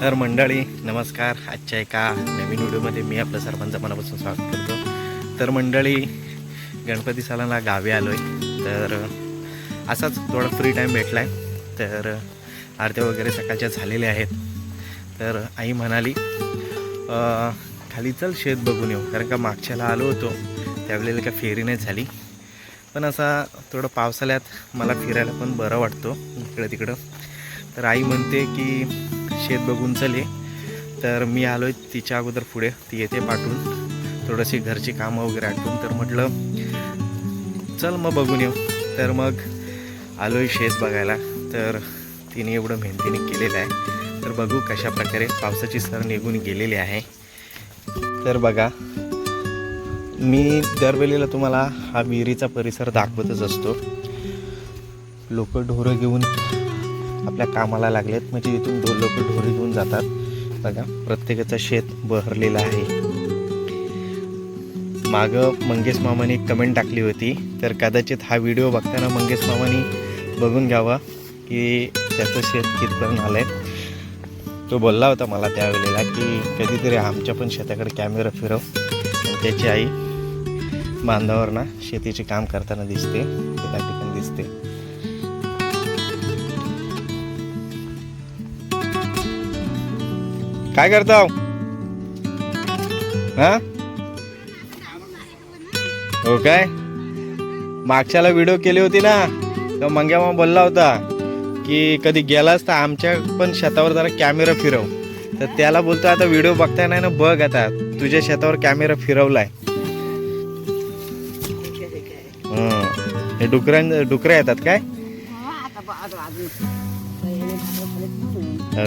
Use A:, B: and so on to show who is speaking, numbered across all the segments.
A: तर मंडळी नमस्कार. आजच्या एका नवीन व्हिडिओमध्ये मी आपलं सर्वांचं मनापासून स्वागत करतो. तर मंडळी गणपती सणाला गावी आलो आहे तर असाच थोडा फ्री टाईम भेटला आहे तर आरत्या वगैरे सकाळच्या झालेल्या आहेत. तर आई म्हणाली खाली चल शेत बघून येऊ. कारण का मागच्याला आलो होतो. त्यावेळेला का फेरी नाही झाली. पण असा थोडं पावसाळ्यात मला फिरायला पण बरं वाटतो इकडं तिकडं. तर आई म्हणते की शेत बघून चल ये तर मी आलो आहे तिच्या अगोदर पुढे. ती येते पाठवून. थोडीशी घरची कामं वगैरे आठवून तर म्हटलं चल मग बघून येऊ. तर मग आलो आहे शेत बघायला. तर तिने एवढं मेहनतीने केलेलं आहे. तर बघू कशा प्रकारे पावसाची सर निघून गेलेली आहे. तर बघा मी दरवेळेला तुम्हाला हा विहिरीचा परिसर दाखवतच असतो. लोक ढोरं घेऊन आपल्या कामाला लागलेत. म्हणजे इथून दोन लोक ढोरी घेऊन जातात. बघा प्रत्येकाचं शेत बहरलेलं आहे. मागं मंगेश मामाने एक कमेंट टाकली होती. तर कदाचित हा व्हिडिओ बघताना मंगेश मामाने बघून घ्यावा की त्याचं शेत कितपर्यंत आलं आहे तो बोलला होता मला त्यावेळेला की कधीतरी आमच्या पण शेताकडे कॅमेरा फिरव. त्याची आई बांधावर ना शेतीचे काम करताना दिसते. त्या ठिकाणी काय करता? हा? हो काय? मागच्याला व्हिडिओ केली होती ना तर मंग्या मामा बोलला होता की कधी गेलास तर आमच्या पण शेतावर जरा कॅमेरा फिरव. तर त्याला बोलतो आता व्हिडिओ बघताय नाही ना बघ आता. तुझ्या शेतावर कॅमेरा फिरवलाय. हं. डुकरां डुकरं येतात काय? हो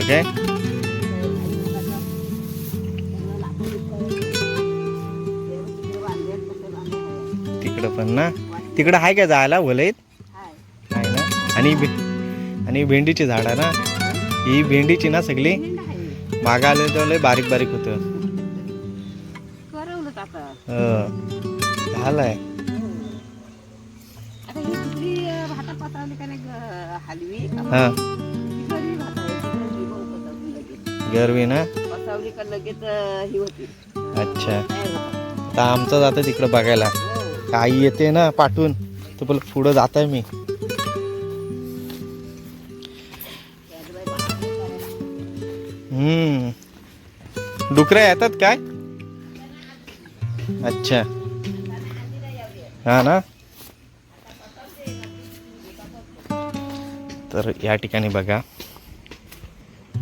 A: तिकडं पण ना. तिकडं आहे का जायला वलईत आहे ना? आणि भे आणि भेंडीची झाडं ना? ही भेंडीची ना सगळी? मागं आले तर लय बारीक बारीक होतं. हं. झालंय.
B: ही नाही
A: हा.
B: गरवी
A: ना? अच्छा. आता आमचं जातं तिकडं बघायला. आई येते ना पाठवून. तर बोल पुढं जात आहे मी.
B: त्यात
A: हम्म. डुकऱ्या येतात काय? अच्छा. हा ना? तर या ठिकाणी बघा.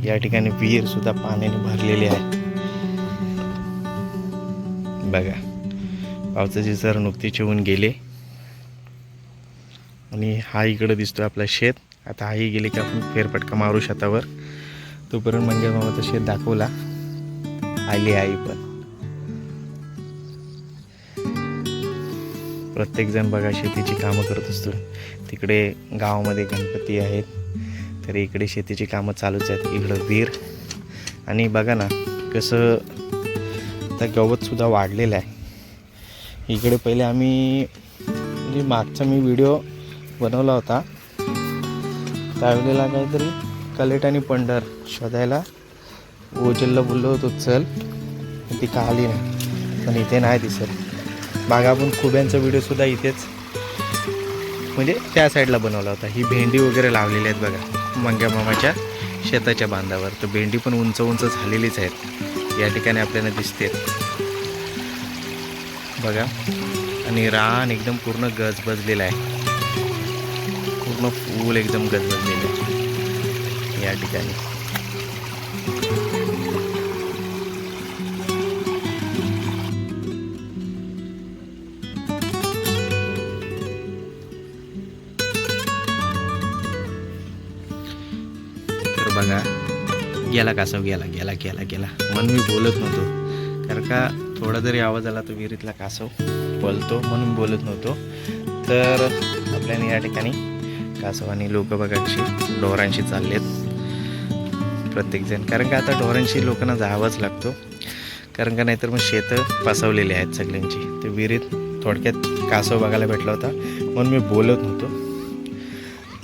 A: या ठिकाणी विहीर सुद्धा पाण्याने भरलेली आहे. बघा. पावसाची सर नुकतीच येऊन गेले. आणि हा इकडं दिसतोय आपला शेत. आता हाही गेले की आपण फेरपटका मारू शेतावर. तोपर्यंत म्हणजे मामाचा शेत दाखवला. आली आई पण. प्रत्येक जण बघा शेतीची कामं करत असतो. तिकडे गावामध्ये गणपती आहेत. तर इकडे शेतीची कामं चालूच आहेत. इकडं वीर आणि बघा ना कसं आता गवतसुद्धा वाढलेलं आहे. इकडे पहिले आम्ही म्हणजे मागचा मी व्हिडिओ बनवला होता. त्यावेळेला काहीतरी कलेट आणि पंढर शोधायला ओजलला बोललो होतो चल. ती का आली नाही? पण इथे नाही दिसत. मागं आपण खुब्यांचा व्हिडिओसुद्धा इथेच. म्हणजे त्या साईडला बनवला होता. ही भेंडी वगैरे लावलेली आहेत बघा मंग्या मामाच्या शेताच्या बांधावर. तर भेंडी पण उंच उंच झालेलीच आहेत. या ठिकाणी आपल्याला दिसते. बघा. आणि रान एकदम पूर्ण गजबजलेलं आहे. पूर्ण फूल एकदम गजबजलेलं आहे. या ठिकाणी. तर बघा गेला कासव गेला गेला गेला गेला. म्हणून मी बोलत नव्हतो. कारण का थोडा जरी आवाज आला तर विहिरीतला कासव बोलतो म्हणून बोलत नव्हतो. तर आपल्याने या ठिकाणी कासव आणि लोक बघा ढोरांशी चाललेत. प्रत्येकजण. कारण का आता ढोरांशी लोकांना जावाच लागतो. कारण का नाहीतर मग शेतं पसवलेली आहेत सगळ्यांची. ते विहिरीत थोडक्यात कासव बघायला भेटला होता म्हणून मी बोलत नव्हतो.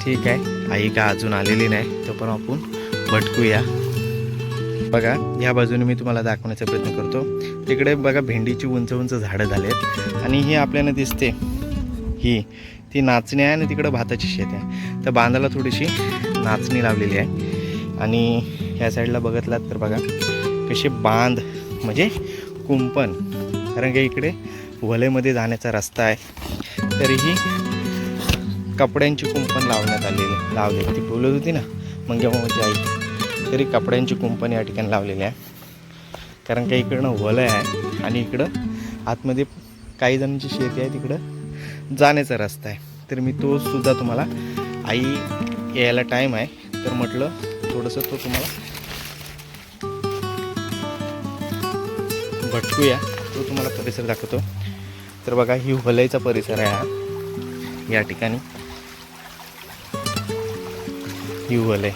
A: ठीक आहे. आई का अजून आलेली नाही तर पण आपण भटकूया. बघा ह्या बाजूने मी तुम्हाला दाखवण्याचा प्रयत्न करतो. तिकडे बघा भेंडीची उंच उंच झाडं झालेत. आणि ही आपल्याला दिसते ही ती नाचणी आहे आणि तिकडं भाताची शेत आहे. तर बांधाला थोडीशी नाचणी लावलेली आहे. आणि ह्या साईडला बघितलात तर बघा कसे बांध म्हणजे कुंपण. कारण की इकडे वलेमध्ये जाण्याचा रस्ता आहे. तरीही कपड्यांची कुंपण लावण्यात आलेली लावली ती बोलत होती ना मग माझी आई. तरी कपड्यांची कुंपण या ठिकाणी लावलेली आहे. कारण का इकडनं वलय आहे आणि इकडं आतमध्ये काही जणांची शेती आहे तिकडं जाण्याचा रस्ता आहे. तर मी तो सुद्धा तुम्हाला आई यायला टाईम आहे. तर म्हटलं थोडंसं तो तुम्हाला भटकूया. तो तुम्हाला परिसर दाखवतो. तर बघा ही वलयचा परिसर आहे हा. या ठिकाणी. ही वलय.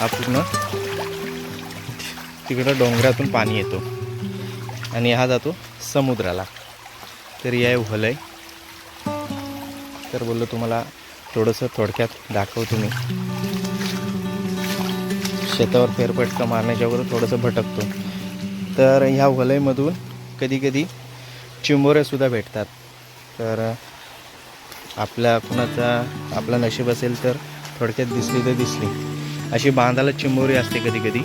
A: हा पूर्ण. तिकडं डोंगरातून पाणी येतो. आणि हा जातो समुद्राला. तर या वलय तर बोललो तुम्हाला थोडंसं थोडक्यात दाखवतो मी. शेतावर फेरफटका मारण्याच्या अगोदर थोडंसं भटकतो. तर ह्या वलयमधून कधी कधी चिंबोऱ्यासुद्धा भेटतात. तर आपल्या कुणाचा आपला नशीब असेल तर थोडक्यात दिसली तर दिसली. अशी बांधाला चिंबोरी असते कधी कधी.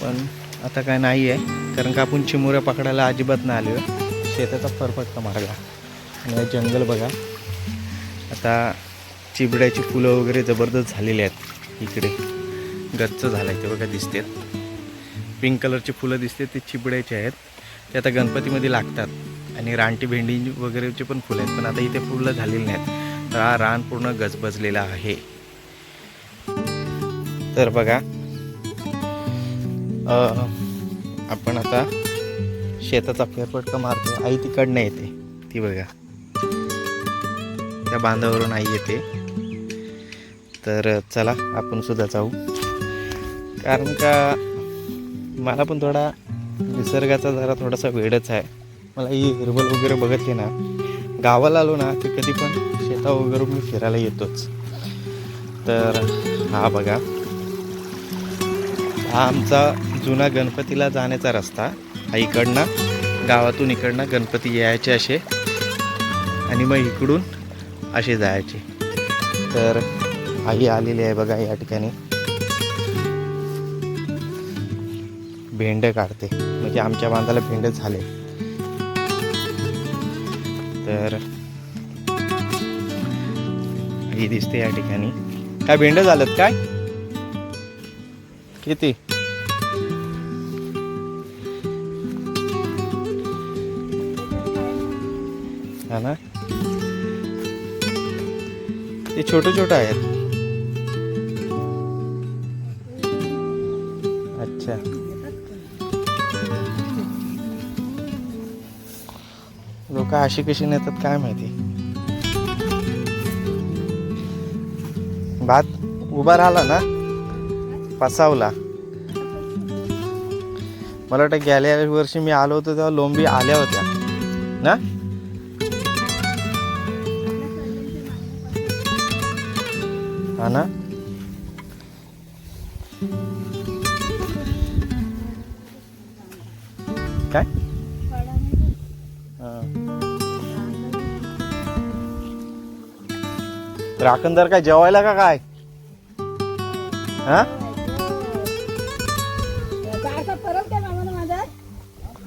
A: पण आता काय नाही आहे कारण का आपण चिमोऱ्या पकडायला अजिबात नाही आलो शेताचा फरफटका मारला. आणि जंगल बघा. आता चिबड्याची फुलं वगैरे जबरदस्त झालेली आहेत इकडे. गच्च झालं आहे ते बघा दिसतात. पिंक कलरची फुलं दिसते ते चिबड्याचे आहेत. ते आता गणपतीमध्ये लागतात. आणि रानटी भेंडी वगैरेचे पण फुलं आहेत. पण आता इथे फुलं झालेली नाहीत. तर हा रान पूर्ण गजबजलेला आहे. तर बघा. आपण आता शेताचा फेरफटका मारतो. आई तिकडनं येते. ती बघा. त्या बांधावरून आई येते. तर चला आपण सुद्धा जाऊ. कारण का मला पण थोडा निसर्गाचा जरा थोडासा वेळच आहे. मला ही हिरबल वगैरे बघतली ना गावाला आलो ना की कधी पण शेता वगैरे मी फिरायला येतोच. तर हा बघा. हा आमचा जुना गणपतीला जाण्याचा रस्ता. हा इकडनं गावातून इकडनं गणपती यायचे असे. आणि मग इकडून असे जायचे. तर आई आलेली आहे बघा या ठिकाणी. भेंड काढते. म्हणजे आमच्या बांधाला भेंड झाले. तर ही दिसते या ठिकाणी. काय भेंड झालं काय? किती? हा ना? ते छोटे छोटे आहेत. अच्छा. लोक अशी कशी नेतात काय माहिती? भात उभा राहिला ना? पसावला मला वाटतं गेल्या वर्षी मी आलो होतो तेव्हा लोंबी आल्या होत्या. ना? हा ना? काय? राखणदार काय जेवायला का काय? हा?
B: परत काय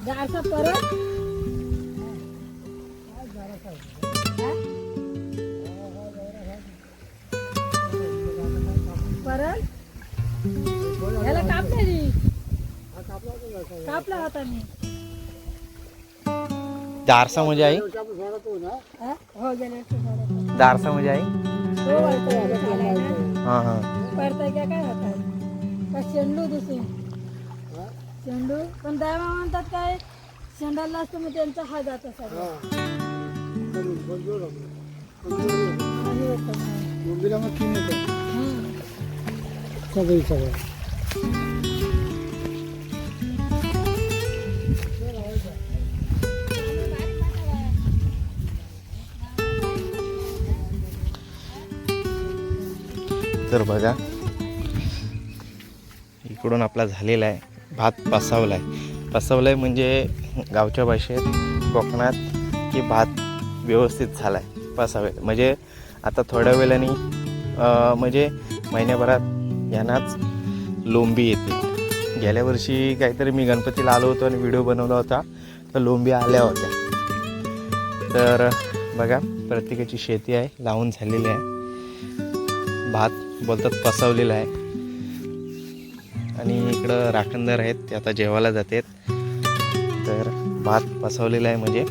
B: माझा परत. कापला होता मी
A: दारसा म्हणजे आई?
B: हा? हो वर्षी.
A: दारसा म्हणजे आई?
B: हो, झालं झालंय ना.
A: हा हा.
B: पडतंय का काय होतात? का शेंडू दुसरी शेंडू? पण दयामा म्हणतात काय शेंडाला असतो मग त्यांचा हा जातो सगळं. आणि होतं. हम्म.
C: सगळी सगळं.
A: तर बघा. इकडून आपला झालेला आहे. भात पसावला आहे पसावला आहे म्हणजे गावच्या भाषेत कोकणात की भात व्यवस्थित झाला आहे पसावे. म्हणजे आता थोड्या वेळाने म्हणजे महिन्याभरात यांनाच लोंबी येते. गेल्या वर्षी काहीतरी मी गणपतीला आलो होतो आणि व्हिडिओ बनवला होता. तर लोंबी आल्या होत्या. तर बघा प्रत्येकाची शेती आहे. लावून झालेली आहे. भात बोलतात पसवलेलं आहे. आणि इकडं राखणदार आहेत ते आता जेवायला जातात. तर भात पसवलेला आहे म्हणजे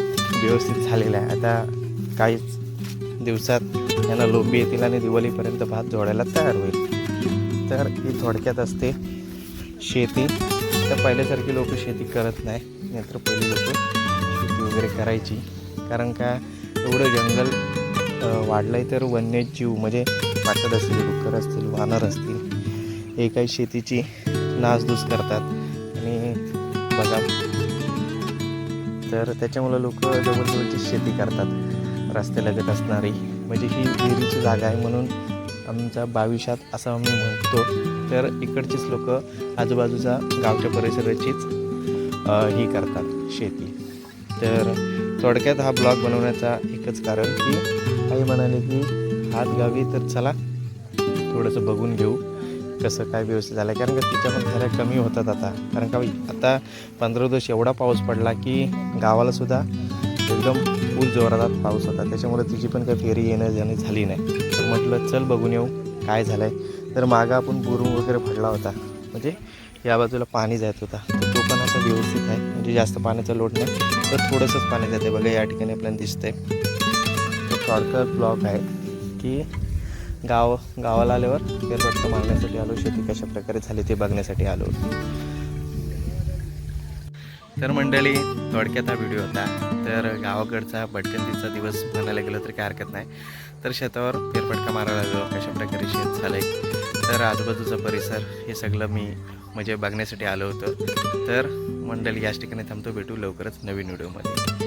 A: व्यवस्थित झालेला आहे. आता काहीच दिवसात यांना लोंबी येतील आणि दिवाळीपर्यंत भात जोडायला तयार होईल. तर ही थोडक्यात असते शेती. तर पहिल्यासारखी लोक शेती करत नाही नाहीतर पहिली लोक शेती वगैरे करायची. कारण का एवढं जंगल वाढलं आहे तर वन्यजीव म्हणजे वाटत असतील डुक्कर असतील वानर असतील हे काही शेतीची नासधूस करतात. आणि बघा. तर त्याच्यामुळं लोक जवळजवळची शेती करतात रस्त्यालगत असणारी. म्हणजे ही विहिरीची जागा आहे म्हणून आमच्या बाविशात असं आम्ही म्हणतो. तर इकडचीच लोक आजूबाजूचा गावच्या परिसराचीच ही करतात शेती. तर थोडक्यात हा ब्लॉग बनवण्याचा एकच कारण की काही म्हणाले की हात गावी तर चला थोडंसं बघून घेऊ कसं काय व्यवस्थित झालं. कारण का तिच्या पण थऱ्या कमी होतात आता. कारण का आता पंधरा दिवस एवढा पाऊस पडला की गावालासुद्धा एकदम फुल जोरात पाऊस होता. त्याच्यामुळे तिची पण काही फेरी येणं जाणं झाली नाही. तर म्हटलं चल बघून येऊ काय झालं आहे तर मागं आपण बुरुंग वगैरे भरला होता. म्हणजे या बाजूला पाणी जात होता. तर तो पण असा व्यवस्थित आहे. म्हणजे जास्त पाण्याचा लोट नाही तर थोडंसंच पाणी जाते बघा या ठिकाणी आपल्याला दिसतंय. शॉर्टकट ब्लॉग आहे की गाव गावाला आल्यावर फेरफटका मारण्यासाठी आलो शेती कशा प्रकारे झाली ते बघण्यासाठी आलो. तर मंडळी थोडक्यात हा व्हिडिओ होता. तर गावाकडचा भटकंतीचा दिवस म्हणायला गेलं तर काय हरकत नाही. तर शेतावर फेरफटका मारायला गेलो कशा प्रकारे शेत झालं तर आजूबाजूचा परिसर हे सगळं मी म्हणजे बघण्यासाठी आलो होतो. तर मंडळी याच ठिकाणी थांबतो भेटू लवकरच नवीन व्हिडिओमध्ये.